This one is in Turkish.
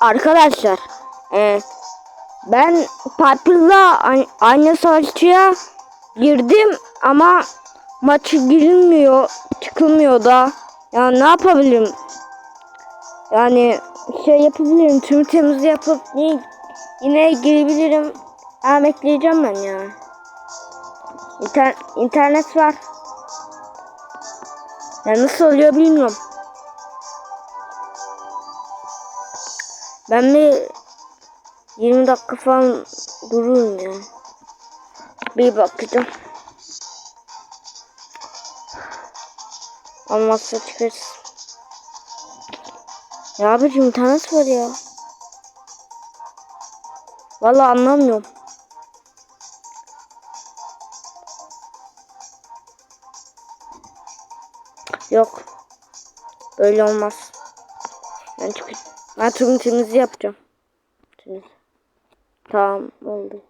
Arkadaşlar e, ben Piper'la aynı savaşçıya girdim ama maçı girilmiyor çıkılmıyor da. Ya ne yapabilirim? Yani şey yapabilirim tüm temiz yapıp yine, girebilirim. Ama bekleyeceğim ben ya. İnter, internet var. Ya nasıl oluyor bilmiyorum Ben bir 20 dakika falan dururum ya. Bir bakacağım. Olmazsa çıkarız. Ya abicim internet var ya. Vallahi anlamıyorum. Yok. Böyle olmaz. Ben çıkacağım. Ben tüm temizi yapacağım. Temiz. Tamam oldu.